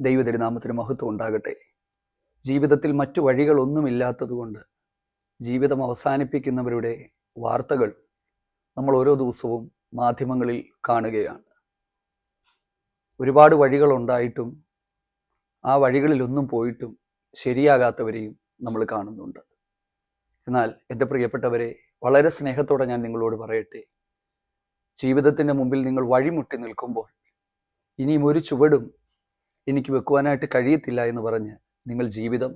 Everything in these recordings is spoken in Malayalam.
ദൈവതിരുനാമത്തിന് മഹത്വം ഉണ്ടാകട്ടെ. ജീവിതത്തിൽ മറ്റു വഴികളൊന്നുമില്ലാത്തതുകൊണ്ട് ജീവിതം അവസാനിപ്പിക്കുന്നവരുടെ വാർത്തകൾ നമ്മൾ ഓരോ ദിവസവും മാധ്യമങ്ങളിൽ കാണുകയാണ്. ഒരുപാട് വഴികളുണ്ടായിട്ടും ആ വഴികളിലൊന്നും പോയിട്ടും ശരിയാകാത്തവരെയും നമ്മൾ കാണുന്നുണ്ട്. എന്നാൽ എന്റെ പ്രിയപ്പെട്ടവരെ വളരെ സ്നേഹത്തോടെ ഞാൻ നിങ്ങളോട് പറയട്ടെ. ജീവിതത്തിന്റെ മുമ്പിൽ നിങ്ങൾ വഴിമുട്ടി നിൽക്കുമ്പോൾ ഇനിയും ഒരു ചുവടും എനിക്ക് വെക്കുവാനായിട്ട് കഴിയത്തില്ല എന്ന് പറഞ്ഞ് നിങ്ങൾ ജീവിതം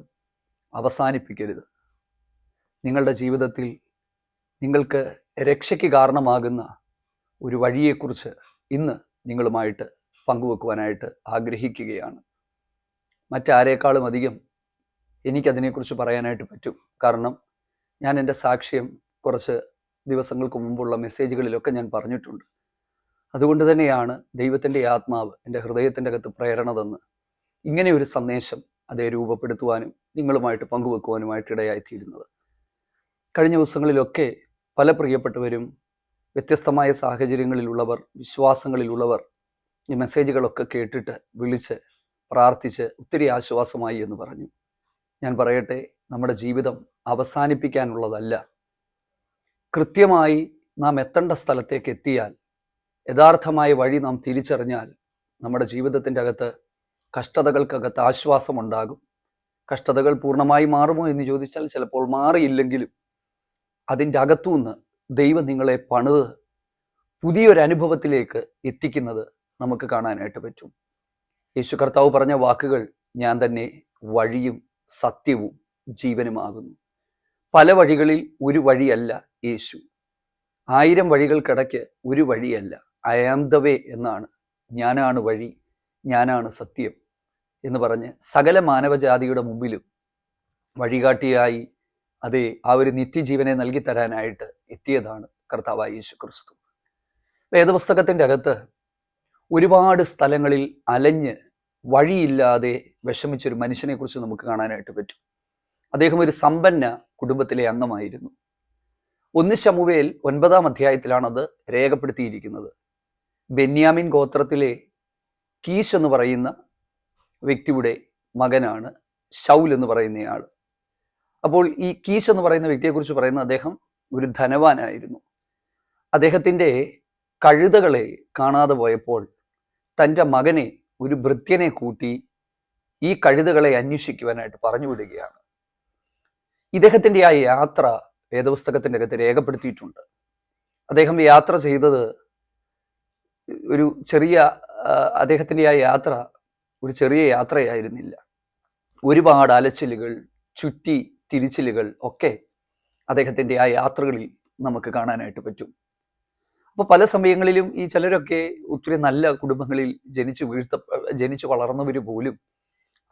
അവസാനിപ്പിക്കരുത്. നിങ്ങളുടെ ജീവിതത്തിൽ നിങ്ങൾക്ക് രക്ഷയ്ക്ക് കാരണമാകുന്ന ഒരു വഴിയെക്കുറിച്ച് ഇന്ന് നിങ്ങളുമായിട്ട് പങ്കുവെക്കുവാനായിട്ട് ആഗ്രഹിക്കുകയാണ്. മറ്റാരേക്കാളും അധികം എനിക്കതിനെക്കുറിച്ച് പറയാനായിട്ട് പറ്റും. കാരണം ഞാൻ എന്റെ സാക്ഷ്യം കുറച്ച് ദിവസങ്ങൾക്ക് മുമ്പുള്ള മെസ്സേജുകളിലൊക്കെ ഞാൻ പറഞ്ഞിട്ടുണ്ട്. അതുകൊണ്ട് തന്നെയാണ് ദൈവത്തിന്റെ ആത്മാവ് എന്റെ ഹൃദയത്തിന്റെ അകത്ത് പ്രേരണ തന്ന് ഇങ്ങനെ ഒരു സന്ദേശം അതേ രൂപപ്പെടുത്തുവാനും നിങ്ങളുമായിട്ട് പങ്കുവെക്കുവാനുമായിട്ട് ഇടയായിത്തീരുന്നത് കഴിഞ്ഞ ദിവസങ്ങളിലൊക്കെ പല പ്രിയപ്പെട്ടവരും വ്യത്യസ്തമായ സാഹചര്യങ്ങളിലുള്ളവർ വിശ്വാസങ്ങളിലുള്ളവർ ഈ മെസ്സേജുകളൊക്കെ കേട്ടിട്ട് വിളിച്ച് പ്രാർത്ഥിച്ച് ഒത്തിരി ആശ്വാസമായി എന്ന് പറഞ്ഞു. ഞാൻ പറയട്ടെ നമ്മുടെ ജീവിതം അവസാനിപ്പിക്കാനുള്ളതല്ല. കൃത്യമായി നാം എത്തേണ്ട സ്ഥലത്തേക്ക് എത്തിയാൽ യഥാർത്ഥമായ വഴി നാം തിരിച്ചറിഞ്ഞാൽ നമ്മുടെ ജീവിതത്തിന്റെ അകത്ത് കഷ്ടതകൾക്കകത്ത് ആശ്വാസമുണ്ടാകും. കഷ്ടതകൾ പൂർണമായി മാറുമോ എന്ന് ചോദിച്ചാൽ ചിലപ്പോൾ മാറിയില്ലെങ്കിലും അതിന്റെ അകത്തുനിന്ന് ദൈവം നിങ്ങളെ പണിത് പുതിയൊരു അനുഭവത്തിലേക്ക് എത്തിക്കുന്നത് നമുക്ക് കാണാനായിട്ട് പറ്റും. യേശു കർത്താവ് പറഞ്ഞ വാക്കുകൾ ഞാൻ തന്നെ വഴിയും സത്യവും ജീവനുമാകുന്നു. പല വഴികളിൽ ഒരു വഴിയല്ല യേശു. ആയിരം വഴികൾക്കിടയ്ക്ക് ഒരു വഴിയല്ല. ഐ ആം ദ വേ എന്നാണ്. ഞാനാണ് വഴി ഞാനാണ് സത്യം എന്ന് പറഞ്ഞ് സകല മാനവജാതിയുടെ മുമ്പിലും വഴികാട്ടിയായി അതെ ആ ഒരു നിത്യജീവനെ നൽകി തരാനായിട്ട് എത്തിയതാണ് കർത്താവായ യേശു ക്രിസ്തു വേദപുസ്തകത്തിന്റെ അകത്ത് ഒരുപാട് സ്ഥലങ്ങളിൽ അലഞ്ഞ് വഴിയില്ലാതെ വിഷമിച്ചൊരു മനുഷ്യനെക്കുറിച്ച് നമുക്ക് കാണാനായിട്ട് പറ്റും. അദ്ദേഹം ഒരു സമ്പന്ന കുടുംബത്തിലെ അംഗമായിരുന്നു. ഒന്ന് ശമുവേൽ ഒൻപതാം അധ്യായത്തിലാണത് രേഖപ്പെടുത്തിയിരിക്കുന്നത്. ബെന്യാമിൻ ഗോത്രത്തിലെ കീശ് എന്ന് പറയുന്ന വ്യക്തിയുടെ മകനാണ് ഷൗൽ എന്ന് പറയുന്നയാൾ. അപ്പോൾ ഈ കീശ് എന്ന് പറയുന്ന വ്യക്തിയെക്കുറിച്ച് പറയുന്ന അദ്ദേഹം ഒരു ധനവാനായിരുന്നു. അദ്ദേഹത്തിന്റെ കഴുതകളെ കാണാതെ പോയപ്പോൾ തന്റെ മകനെ ഒരു ഭൃത്യനെ കൂട്ടി ഈ കഴുതകളെ അന്വേഷിക്കുവാനായിട്ട് പറഞ്ഞു വിടുകയാണ്. ഇദ്ദേഹത്തിന്റെ ആ യാത്ര വേദപുസ്തകത്തിന്റെ അകത്ത് രേഖപ്പെടുത്തിയിട്ടുണ്ട്. അദ്ദേഹം യാത്ര ചെയ്തത് ഒരു ചെറിയ അദ്ദേഹത്തിന്റെ ആ യാത്ര ഒരു ചെറിയ യാത്രയായിരുന്നില്ല. ഒരുപാട് അലച്ചിലുകൾ ചുറ്റി തിരിച്ചിലുകൾ ഒക്കെ അദ്ദേഹത്തിന്റെ ആ യാത്രകളിൽ നമുക്ക് കാണാനായിട്ട് പറ്റും. അപ്പോൾ പല സമയങ്ങളിലും ഈ ചിലരൊക്കെ ഒത്തിരി നല്ല കുടുംബങ്ങളിൽ ജനിച്ചു വീഴ്ത്ത ജനിച്ചു വളർന്നവർ പോലും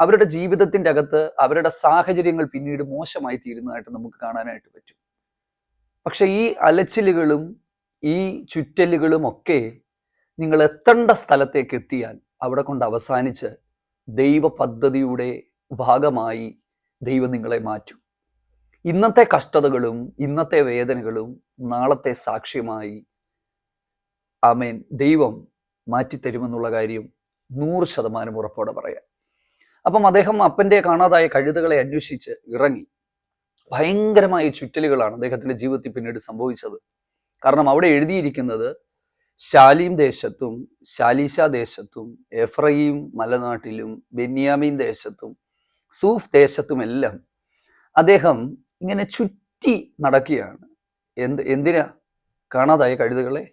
അവരുടെ ജീവിതത്തിന്റെ അകത്ത് അവരുടെ സാഹചര്യങ്ങൾ പിന്നീട് മോശമായി തീരുന്നതായിട്ട് നമുക്ക് കാണാനായിട്ട് പറ്റും. പക്ഷെ ഈ അലച്ചിലുകളും ഈ ചുറ്റലുകളും ഒക്കെ നിങ്ങൾ എത്തേണ്ട സ്ഥലത്തേക്ക് എത്തിയാൽ അവിടെ കൊണ്ട് അവസാനിച്ച് ദൈവ പദ്ധതിയുടെ ഭാഗമായി ദൈവം നിങ്ങളെ മാറ്റും. ഇന്നത്തെ കഷ്ടതകളും ഇന്നത്തെ വേദനകളും നാളത്തെ സാക്ഷ്യമായി ആമേൻ. ദൈവം മാറ്റിത്തരുമെന്നുള്ള കാര്യം നൂറ് ശതമാനം ഉറപ്പോടെ പറയാം. അപ്പം അദ്ദേഹം അപ്പന്റെ കാണാതായ കഴുതകളെ അന്വേഷിച്ച് ഇറങ്ങി. ഭയങ്കരമായ ചുറ്റലുകളാണ് അദ്ദേഹത്തിന്റെ ജീവിതത്തിൽ പിന്നീട് സംഭവിച്ചത്. കാരണം അവിടെ എഴുതിയിരിക്കുന്നത് ശാലീം ദേശത്തും ശാലീഷ ദേശത്തും എഫ്രയീം മലനാട്ടിലും ബെന്യാമീൻ ദേശത്തും സൂഫ് ദേശത്തുമെല്ലാം അദ്ദേഹം ഇങ്ങനെ ചുറ്റി നടക്കുകയാണ്. എന്ത് എന്തിനാ? കാണാതായ കഴുതുകളെ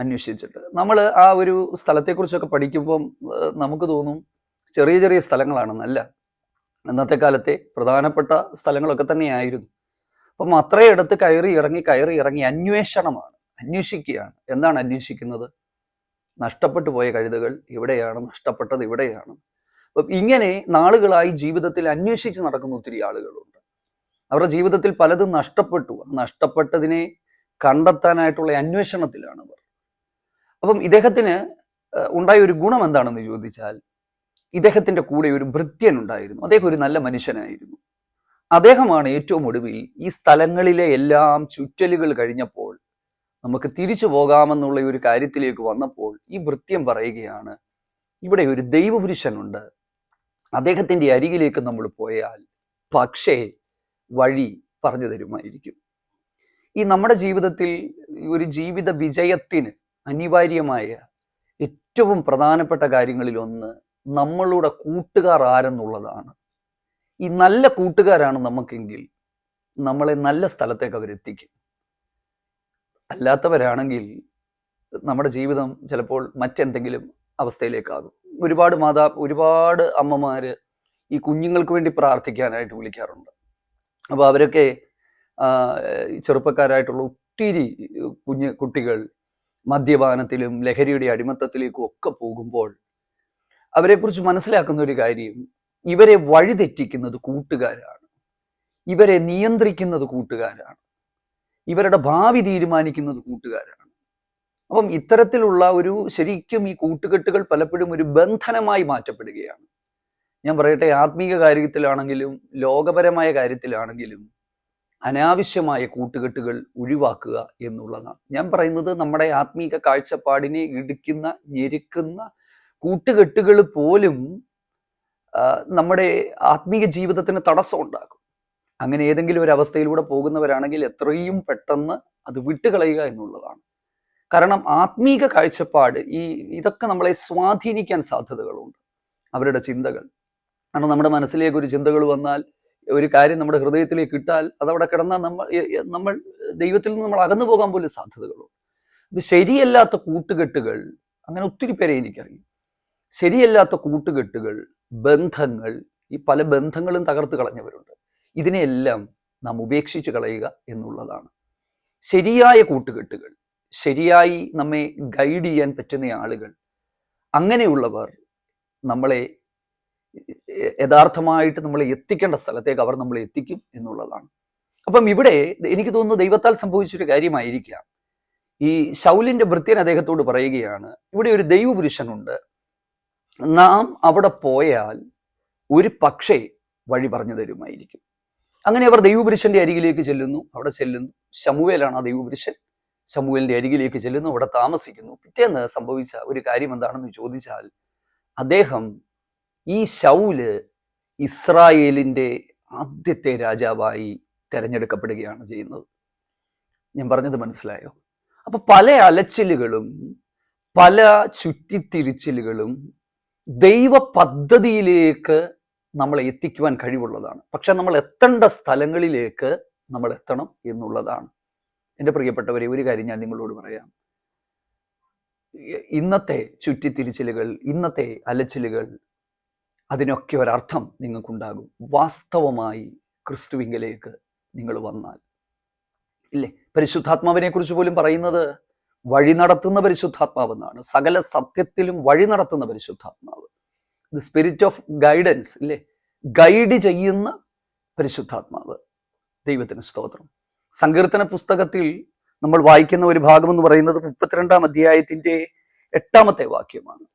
അന്വേഷിച്ചിട്ട്. നമ്മൾ ആ ഒരു സ്ഥലത്തെക്കുറിച്ചൊക്കെ പഠിക്കുമ്പം നമുക്ക് തോന്നും ചെറിയ ചെറിയ സ്ഥലങ്ങളാണെന്നല്ല. അന്നത്തെ കാലത്തെ പ്രധാനപ്പെട്ട സ്ഥലങ്ങളൊക്കെ തന്നെയായിരുന്നു. അപ്പം അത്രയിടത്ത് കയറി ഇറങ്ങി കയറി ഇറങ്ങി അന്വേഷണമാണ്. അന്വേഷിക്കുകയാണ്. എന്താണ് അന്വേഷിക്കുന്നത്? നഷ്ടപ്പെട്ടു പോയ കഴുതകൾ ഇവിടെയാണ് നഷ്ടപ്പെട്ടത് ഇവിടെയാണ്. അപ്പം ഇങ്ങനെ നാളുകളായി ജീവിതത്തിൽ അന്വേഷിച്ച് നടക്കുന്ന ഒത്തിരി ആളുകളുണ്ട്. അവരുടെ ജീവിതത്തിൽ പലതും നഷ്ടപ്പെട്ടു. നഷ്ടപ്പെട്ടതിനെ കണ്ടെത്താനായിട്ടുള്ള അന്വേഷണത്തിലാണ് അവർ. അപ്പം ഇദ്ദേഹത്തിന് ഉണ്ടായ ഒരു ഗുണം എന്താണെന്ന് ചോദിച്ചാൽ ഇദ്ദേഹത്തിന്റെ കൂടെ ഒരു ഭൃത്യൻ ഉണ്ടായിരുന്നു അദ്ദേഹം ഒരു നല്ല മനുഷ്യനായിരുന്നു. അദ്ദേഹമാണ് ഏറ്റവും ഒടുവിൽ ഈ സ്ഥലങ്ങളിലെ എല്ലാം ചുറ്റലുകൾ കഴിഞ്ഞപ്പോൾ നമുക്ക് തിരിച്ചു പോകാമെന്നുള്ള ഒരു കാര്യത്തിലേക്ക് വന്നപ്പോൾ ഈ വൃത്യം പറയുകയാണ് ഇവിടെ ഒരു ദൈവപുരുഷനുണ്ട്. അദ്ദേഹത്തിന്റെ അരികിലേക്ക് നമ്മൾ പോയാൽ പക്ഷേ വഴി പറഞ്ഞു തരുമായിരിക്കും. ഈ നമ്മുടെ ജീവിതത്തിൽ ഒരു ജീവിത വിജയത്തിന് അനിവാര്യമായ ഏറ്റവും പ്രധാനപ്പെട്ട കാര്യങ്ങളിലൊന്ന് നമ്മളുടെ കൂട്ടുകാർ ആരെന്നുള്ളതാണ്. ഈ നല്ല കൂട്ടുകാരാണ് നമുക്കെങ്കിൽ നമ്മളെ നല്ല സ്ഥലത്തേക്ക് അവരെത്തിക്കും. അല്ലാത്തവരാണെങ്കിൽ നമ്മുടെ ജീവിതം ചിലപ്പോൾ മറ്റെന്തെങ്കിലും അവസ്ഥയിലേക്കാകും. ഒരുപാട് മാതാ ഒരുപാട് അമ്മമാർ ഈ കുഞ്ഞുങ്ങൾക്ക് വേണ്ടി പ്രാർത്ഥിക്കാനായിട്ട് വിളിക്കാറുണ്ട്. അപ്പോൾ അവരൊക്കെ ചെറുപ്പക്കാരായിട്ടുള്ള ഒത്തിരി കുഞ്ഞു കുട്ടികൾ മദ്യപാനത്തിലും ലഹരിയുടെ അടിമത്തത്തിലേക്കും ഒക്കെ പോകുമ്പോൾ അവരെക്കുറിച്ച് മനസ്സിലാക്കുന്ന ഒരു കാര്യം ഇവരെ വഴിതെറ്റിക്കുന്നത് കൂട്ടുകാരാണ്. ഇവരെ നിയന്ത്രിക്കുന്നത് കൂട്ടുകാരാണ്. ഇവരുടെ ഭാവി തീരുമാനിക്കുന്നത് കൂട്ടുകാരാണ്. അപ്പം ഇത്തരത്തിലുള്ള ഒരു ശരിക്കും ഈ കൂട്ടുകെട്ടുകൾ പലപ്പോഴും ഒരു ബന്ധനമായി മാറ്റപ്പെടുകയാണ്. ഞാൻ പറയട്ടെ ആത്മീക കാര്യത്തിലാണെങ്കിലും ലോകപരമായ കാര്യത്തിലാണെങ്കിലും അനാവശ്യമായ കൂട്ടുകെട്ടുകൾ ഒഴിവാക്കുക എന്നുള്ളതാണ്. ഞാൻ പറയുന്നത് നമ്മുടെ ആത്മീക കാഴ്ചപ്പാടിനെ ഇടിക്കുന്ന ഞെരുക്കുന്ന കൂട്ടുകെട്ടുകൾ പോലും നമ്മുടെ ആത്മീക ജീവിതത്തിന് തടസ്സം ഉണ്ടാക്കും. അങ്ങനെ ഏതെങ്കിലും ഒരു അവസ്ഥയിലൂടെ പോകുന്നവരാണെങ്കിൽ എത്രയും പെട്ടെന്ന് അത് വിട്ടുകളയുക എന്നുള്ളതാണ്. കാരണം ആത്മീക കാഴ്ചപ്പാട് ഈ ഇതൊക്കെ നമ്മളെ സ്വാധീനിക്കാൻ സാധ്യതകളുണ്ട്. അവരുടെ ചിന്തകൾ. കാരണം നമ്മുടെ മനസ്സിലേക്ക് ഒരു ചിന്തകൾ വന്നാൽ ഒരു കാര്യം നമ്മുടെ ഹൃദയത്തിലേക്ക് ഇട്ടാൽ അതവിടെ കിടന്നാൽ നമ്മൾ നമ്മൾ ദൈവത്തിൽ നിന്ന് നമ്മൾ അകന്നു പോകാൻ പോലും സാധ്യതകളുണ്ട്. ഇത് ശരിയല്ലാത്ത കൂട്ടുകെട്ടുകൾ അങ്ങനെ ഒത്തിരി പേരെ എനിക്കറിയും. ശരിയല്ലാത്ത കൂട്ടുകെട്ടുകൾ ബന്ധങ്ങൾ ഈ പല ബന്ധങ്ങളും തകർത്ത് കളഞ്ഞവരുണ്ട്. ഇതിനെയെല്ലാം നാം ഉപേക്ഷിച്ച് കളയുക എന്നുള്ളതാണ്. ശരിയായ കൂട്ടുകെട്ടുകൾ ശരിയായി നമ്മെ ഗൈഡ് ചെയ്യാൻ പറ്റുന്ന ആളുകൾ അങ്ങനെയുള്ളവർ നമ്മളെ യഥാർത്ഥമായിട്ട് നമ്മളെ എത്തിക്കേണ്ട സ്ഥലത്തേക്ക് അവർ നമ്മളെ എത്തിക്കും എന്നുള്ളതാണ്. അപ്പം ഇവിടെ എനിക്ക് തോന്നുന്നു ദൈവത്താൽ സംഭവിച്ചൊരു കാര്യമായിരിക്കാം. ഈ ശൗലിന്റെ ഭൃത്യൻ അദ്ദേഹത്തോട് പറയുകയാണ് ഇവിടെ ഒരു ദൈവപുരുഷനുണ്ട്. നാം അവിടെ പോയാൽ ഒരു പക്ഷേ വഴി പറഞ്ഞു തരുമായിരിക്കും. അങ്ങനെ അവർ ദൈവപുരുഷന്റെ അരികിലേക്ക് ചെല്ലുന്നു. അവിടെ ചെല്ലുന്നു. ശമുവേലാണ് ആ ദൈവപുരുഷൻ. ശമുവേലിന്റെ അരികിലേക്ക് ചെല്ലുന്നു. അവിടെ താമസിക്കുന്നു. പിറ്റേന്ന് സംഭവിച്ച ഒരു കാര്യം എന്താണെന്ന് ചോദിച്ചാൽ അദ്ദേഹം ഈ ശൗൽ ഇസ്രായേലിന്റെ ആദ്യത്തെ രാജാവായി തിരഞ്ഞെടുക്കപ്പെടുകയാണ് ചെയ്യുന്നത്. ഞാൻ പറഞ്ഞത് മനസ്സിലായോ? അപ്പൊ പല അലച്ചിലുകളും പല ചുറ്റിത്തിരിച്ചിലുകളും ദൈവ പദ്ധതിയിലേക്ക് നമ്മളെ എത്തിക്കുവാൻ കഴിവുള്ളതാണ്. പക്ഷെ നമ്മൾ എത്തേണ്ട സ്ഥലങ്ങളിലേക്ക് നമ്മൾ എത്തണം എന്നുള്ളതാണ്. എന്റെ പ്രിയപ്പെട്ടവരെ ഒരു കാര്യം ഞാൻ നിങ്ങളോട് പറയാം. ഇന്നത്തെ ചുറ്റിത്തിരിച്ചിലുകൾ ഇന്നത്തെ അലച്ചിലുകൾ അതിനൊക്കെ ഒരർത്ഥം നിങ്ങൾക്കുണ്ടാകും. വാസ്തവമായി ക്രിസ്തുവിങ്കലേക്ക് നിങ്ങൾ വന്നാൽ. ഇല്ലേ? പരിശുദ്ധാത്മാവിനെ കുറിച്ച് പോലും പറയുന്നത് വഴി നടത്തുന്ന പരിശുദ്ധാത്മാവെന്നാണ്. സകല സത്യത്തിലും വഴി നടത്തുന്ന പരിശുദ്ധാത്മാവ്. ദ സ്പിരിറ്റ് ഓഫ് ഗൈഡൻസ് ഇല്ലേ? ഗൈഡ് ചെയ്യുന്ന പരിശുദ്ധാത്മാവ്. ദൈവത്തിന് സ്തോത്രം. സങ്കീർത്തന പുസ്തകത്തിൽ നമ്മൾ വായിക്കുന്ന ഒരു ഭാഗം എന്ന് പറയുന്നത് മുപ്പത്തിരണ്ടാം അധ്യായത്തിന്റെ എട്ടാമത്തെ വാക്യമാണ്.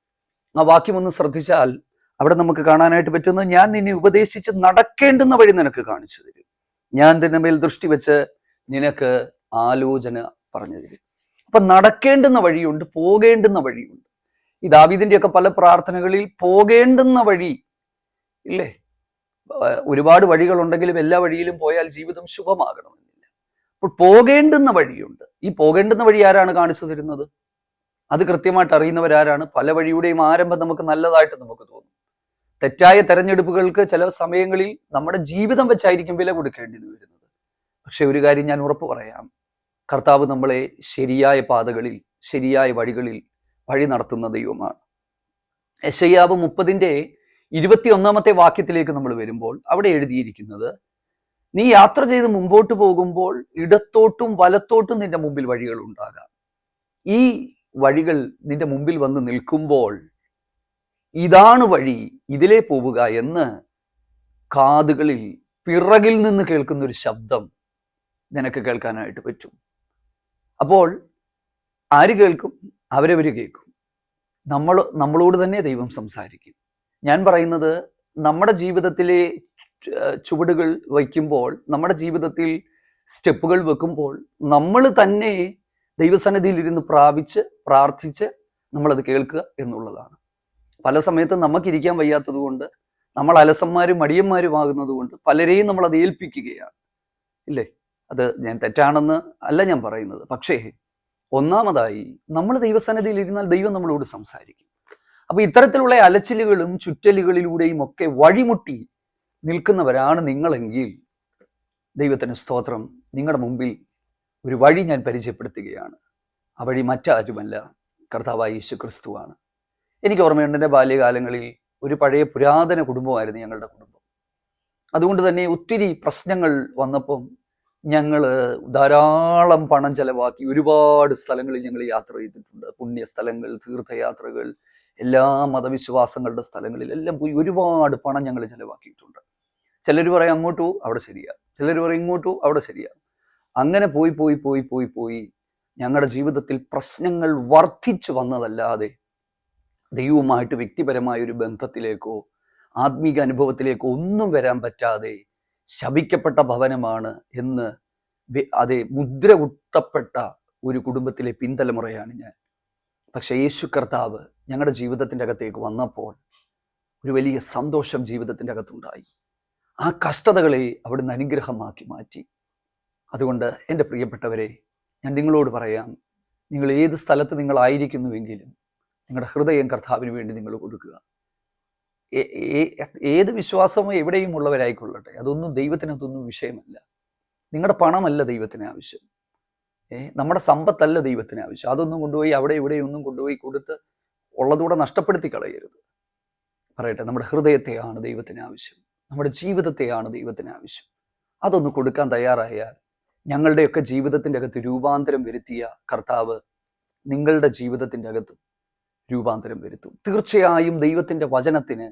ആ വാക്യം ഒന്ന് ശ്രദ്ധിച്ചാൽ അവിടെ നമുക്ക് കാണാനായിട്ട് പറ്റുന്നത് ഞാൻ നിന്നെ ഉപദേശിച്ച് നടക്കേണ്ടുന്ന വഴി നിനക്ക് കാണിച്ചു തരും. ഞാൻ നിന്റെ മേൽ ദൃഷ്ടി വെച്ച് നിനക്ക് ആലോചന പറഞ്ഞു തരും. അപ്പൊ നടക്കേണ്ടുന്ന വഴിയുണ്ട് പോകേണ്ടുന്ന വഴിയുണ്ട്. ഈ ദാവീദിന്റെയൊക്കെ പല പ്രാർത്ഥനകളിൽ പോകേണ്ടുന്ന വഴി ഇല്ലേ? ഒരുപാട് വഴികളുണ്ടെങ്കിലും എല്ലാ വഴിയിലും പോയാൽ ജീവിതം ശുഭമാകണമെന്നില്ല. അപ്പോൾ പോകേണ്ടുന്ന വഴിയുണ്ട്. ഈ പോകേണ്ടുന്ന വഴി ആരാണ് കാണിച്ചു തരുന്നത്? അത് കൃത്യമായിട്ട് അറിയുന്നവരാരാണ്. പല വഴിയുടെയും ആരംഭം നമുക്ക് നല്ലതായിട്ട് നമുക്ക് തോന്നും. തെറ്റായ തെരഞ്ഞെടുപ്പുകൾക്ക് ചില സമയങ്ങളിൽ നമ്മുടെ ജീവിതം വെച്ചായിരിക്കും വില കൊടുക്കേണ്ടി വരുന്നത്. പക്ഷെ ഒരു കാര്യം ഞാൻ ഉറപ്പ് പറയാം. കർത്താവ് നമ്മളെ ശരിയായ പാതകളിൽ ശരിയായ വഴികളിൽ വഴി നടത്തുന്ന ദൈവമാണ്. യശയ്യാവ് മുപ്പതിന്റെ ഇരുപത്തിയൊന്നാമത്തെ വാക്യത്തിലേക്ക് നമ്മൾ വരുമ്പോൾ അവിടെ എഴുതിയിരിക്കുന്നത് നീ യാത്ര ചെയ്ത് മുമ്പോട്ട് പോകുമ്പോൾ ഇടത്തോട്ടും വലത്തോട്ടും നിന്റെ മുമ്പിൽ വഴികൾ ഉണ്ടാകാം. ഈ വഴികൾ നിന്റെ മുമ്പിൽ വന്ന് നിൽക്കുമ്പോൾ ഇതാണ് വഴി ഇതിലേ പോവുക എന്ന് കാതുകളിൽ പിറകിൽ നിന്ന് കേൾക്കുന്ന ഒരു ശബ്ദം നിനക്ക് കേൾക്കാനായിട്ട് പറ്റും. അപ്പോൾ ആര് കേൾക്കും? അവരവർ കേൾക്കും. നമ്മൾ നമ്മളോട് തന്നെ ദൈവം സംസാരിക്കും. ഞാൻ പറയുന്നത് നമ്മുടെ ജീവിതത്തിലെ ചുവടുകൾ വയ്ക്കുമ്പോൾ നമ്മുടെ ജീവിതത്തിൽ സ്റ്റെപ്പുകൾ വെക്കുമ്പോൾ നമ്മൾ തന്നെ ദൈവസന്നിധിയിൽ ഇരുന്ന് പ്രാപിച്ച് പ്രാർത്ഥിച്ച് നമ്മളത് കേൾക്കുക എന്നുള്ളതാണ്. പല സമയത്തും നമുക്കിരിക്കാൻ വയ്യാത്തത് കൊണ്ട് നമ്മൾ അലസന്മാരും മടിയന്മാരുമാകുന്നത് കൊണ്ട് പലരെയും നമ്മൾ അത് ഏൽപ്പിക്കുകയാണ്. ഇല്ലേ? അത് ഞാൻ തെറ്റാണെന്ന് അല്ല ഞാൻ പറയുന്നത്. പക്ഷേ ഒന്നാമതായി നമ്മൾ ദൈവസന്നിധിയിൽ ഇരുന്നാൽ ദൈവം നമ്മളോട് സംസാരിക്കും. അപ്പൊ ഇത്തരത്തിലുള്ള അലച്ചിലുകളും ചുറ്റലുകളിലൂടെയും ഒക്കെ വഴിമുട്ടി നിൽക്കുന്നവരാണ് നിങ്ങളെങ്കിൽ ദൈവത്തിന് സ്തോത്രം. നിങ്ങളുടെ മുമ്പിൽ ഒരു വഴി ഞാൻ പരിചയപ്പെടുത്തുകയാണ്. ആ വഴി മറ്റാരുമല്ല. കർത്താവായ യേശു ക്രിസ്തുവാണ് എനിക്ക് ഓർമ്മയുണ്ട് എന്റെ ബാല്യകാലങ്ങളിൽ ഒരു പഴയ പുരാതന കുടുംബമായിരുന്നു ഞങ്ങളുടെ കുടുംബം. അതുകൊണ്ട് തന്നെ ഒത്തിരി പ്രശ്നങ്ങൾ വന്നപ്പം ഞങ്ങൾ ധാരാളം പണം ചെലവാക്കി ഒരുപാട് സ്ഥലങ്ങളിൽ ഞങ്ങൾ യാത്ര ചെയ്തിട്ടുണ്ട്. പുണ്യസ്ഥലങ്ങൾ തീർത്ഥയാത്രകൾ എല്ലാ മതവിശ്വാസങ്ങളുടെ സ്ഥലങ്ങളിൽ എല്ലാം പോയി ഒരുപാട് പണം ഞങ്ങൾ ചെലവാക്കിയിട്ടുണ്ട്. ചിലർ പറയും അങ്ങോട്ടു അവിടെ ശരിയാ. ചിലർ പറയും ഇങ്ങോട്ടു അവിടെ ശരിയാ. അങ്ങനെ പോയി പോയി പോയി പോയി പോയി ഞങ്ങളുടെ ജീവിതത്തിൽ പ്രശ്നങ്ങൾ വർദ്ധിച്ചു വന്നതല്ലാതെ ദൈവവുമായിട്ട് വ്യക്തിപരമായ ഒരു ബന്ധത്തിലേക്കോ ആത്മീക അനുഭവത്തിലേക്കോ ഒന്നും വരാൻ പറ്റാതെ ശപിക്കപ്പെട്ട ഭവനമാണ് എന്ന് അതെ മുദ്ര കുത്തപ്പെട്ട ഒരു കുടുംബത്തിലെ പിന്തലമുറയാണ് ഞാൻ. പക്ഷെ യേശു കർത്താവ് ഞങ്ങളുടെ ജീവിതത്തിന്റെ അകത്തേക്ക് വന്നപ്പോൾ ഒരു വലിയ സന്തോഷം ജീവിതത്തിന്റെ അകത്തുണ്ടായി. ആ കഷ്ടതകളെ അവിടുന്ന് അനുഗ്രഹമാക്കി മാറ്റി. അതുകൊണ്ട് എന്റെ പ്രിയപ്പെട്ടവരെ ഞാൻ നിങ്ങളോട് പറയാം നിങ്ങൾ ഏത് സ്ഥലത്ത് നിങ്ങളായിരിക്കുന്നുവെങ്കിലും നിങ്ങളുടെ ഹൃദയം കർത്താവിന് വേണ്ടി നിങ്ങൾ കൊടുക്കുക. ഏത് വിശ്വാസമോ എവിടെയും ഉള്ളവരായിക്കൊള്ളട്ടെ. അതൊന്നും ദൈവത്തിന് അതൊന്നും വിഷയമല്ല. നിങ്ങളുടെ പണമല്ല ദൈവത്തിന് ആവശ്യം. ഏ നമ്മുടെ സമ്പത്തല്ല ദൈവത്തിന് ആവശ്യം. അതൊന്നും കൊണ്ടുപോയി അവിടെ ഇവിടെ ഒന്നും കൊണ്ടുപോയി കൊടുത്ത് ഉള്ളതുകൂടെ നഷ്ടപ്പെടുത്തി കളയരുത്. പറയട്ടെ നമ്മുടെ ഹൃദയത്തെയാണ് ദൈവത്തിന് ആവശ്യം. നമ്മുടെ ജീവിതത്തെയാണ് ദൈവത്തിന് ആവശ്യം. അതൊന്ന് കൊടുക്കാൻ തയ്യാറായാൽ ഞങ്ങളുടെയൊക്കെ ജീവിതത്തിന്റെ അകത്ത് രൂപാന്തരം വരുത്തിയ കർത്താവ് നിങ്ങളുടെ ജീവിതത്തിന്റെ അകത്തും രൂപാന്തരം വരുത്തും. തീർച്ചയായും ദൈവത്തിന്റെ വചനത്തിന്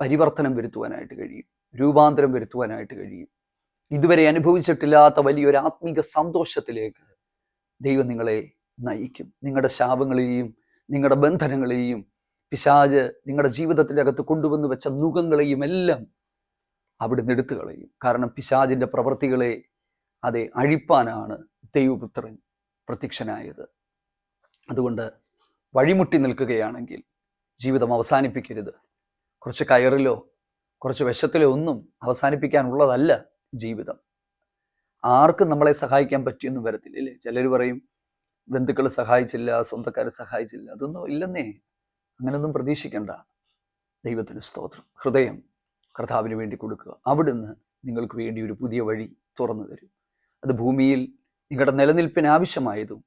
പരിവർത്തനം വരുത്തുവാനായിട്ട് കഴിയും. രൂപാന്തരം വരുത്തുവാനായിട്ട് കഴിയും. ഇതുവരെ അനുഭവിച്ചിട്ടില്ലാത്ത വലിയൊരു ആത്മീക സന്തോഷത്തിലേക്ക് ദൈവം നിങ്ങളെ നയിക്കും. നിങ്ങളുടെ ശാപങ്ങളെയും നിങ്ങളുടെ ബന്ധനങ്ങളെയും പിശാജ് നിങ്ങളുടെ ജീവിതത്തിന്റെ അകത്ത് കൊണ്ടുവന്ന് വെച്ച നുഖങ്ങളെയും എല്ലാം അവിടുന്ന് എടുത്തു കളയും. കാരണം പിശാജിന്റെ പ്രവൃത്തികളെ അതെ അഴിപ്പാനാണ് ദൈവപുത്രൻ പ്രത്യക്ഷനായത്. അതുകൊണ്ട് വഴിമുട്ടി നിൽക്കുകയാണെങ്കിൽ ജീവിതം അവസാനിപ്പിക്കരുത്. കുറച്ച് കയറിലോ കുറച്ച് വിഷത്തിലോ ഒന്നും അവസാനിപ്പിക്കാനുള്ളതല്ല ജീവിതം. ആർക്കും നമ്മളെ സഹായിക്കാൻ പറ്റിയൊന്നും വരത്തില്ല അല്ലേ ചിലർ പറയും ബന്ധുക്കൾ സഹായിച്ചില്ല സ്വന്തക്കാർ സഹായിച്ചില്ല. അതൊന്നും ഇല്ലെന്നേ. അങ്ങനെയൊന്നും പ്രതീക്ഷിക്കേണ്ട. ദൈവത്തിന് സ്തോത്രം. ഹൃദയം കർത്താവിന് വേണ്ടി കൊടുക്കുക. അവിടുന്ന് നിങ്ങൾക്ക് വേണ്ടി ഒരു പുതിയ വഴി തുറന്നു തരും. അത് ഭൂമിയിൽ നിങ്ങളുടെ നിലനിൽപ്പിന് ആവശ്യമായതും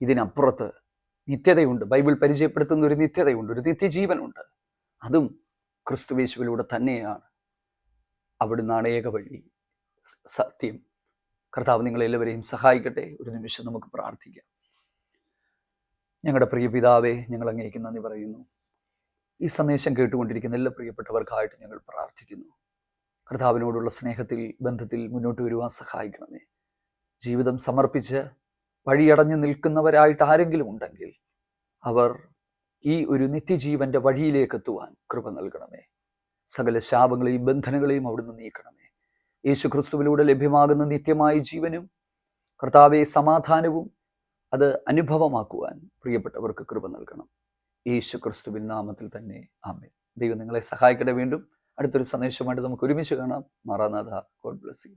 ഇതിനപ്പുറത്ത് നിത്യതയുണ്ട്. ബൈബിൾ പരിചയപ്പെടുത്തുന്ന ഒരു നിത്യതയുണ്ട് ഒരു നിത്യജീവനുണ്ട്. അതും ക്രിസ്തുവേശുവിലൂടെ തന്നെയാണ്. അവിടുന്നാണ് ഏക വഴി സ- സത്യം. കർത്താവ് നിങ്ങളെല്ലാവരെയും സഹായിക്കട്ടെ. ഒരു നിമിഷം നമുക്ക് പ്രാർത്ഥിക്കാം. ഞങ്ങളുടെ പ്രിയ പിതാവേ ഞങ്ങൾ അങ്ങേക്ക് നന്ദി പറയുന്നു. ഈ സന്ദേശം കേട്ടുകൊണ്ടിരിക്കുന്ന എല്ലാ പ്രിയപ്പെട്ടവർക്കായിട്ട് ഞങ്ങൾ പ്രാർത്ഥിക്കുന്നു. കർത്താവിനോടുള്ള സ്നേഹത്തിൽ ബന്ധത്തിൽ മുന്നോട്ട് വരുവാൻ സഹായിക്കണമേ. ജീവിതം സമർപ്പിച്ച് വഴിയടഞ്ഞു നിൽക്കുന്നവരായിട്ട് ആരെങ്കിലും ഉണ്ടെങ്കിൽ അവർ ഈ ഒരു നിത്യജീവന്റെ വഴിയിലേക്ക് എത്തുവാൻ കൃപ നൽകണമേ. സകല ശാപങ്ങളെയും ബന്ധനങ്ങളെയും അവിടുന്ന് നീക്കണമേ. യേശു ക്രിസ്തുവിലൂടെ ലഭ്യമാകുന്ന നിത്യമായ ജീവനും കർത്താവെ സമാധാനവും അത് അനുഭവമാക്കുവാൻ പ്രിയപ്പെട്ടവർക്ക് കൃപ നൽകണം. യേശു ക്രിസ്തുവിൻ നാമത്തിൽ തന്നെ ആമേ ദൈവം നിങ്ങളെ സഹായിക്കട്ടെ വീണ്ടും. അടുത്തൊരു സന്ദേശമായിട്ട് നമുക്ക് ഒരുമിച്ച് കാണാം. Maranatha God bless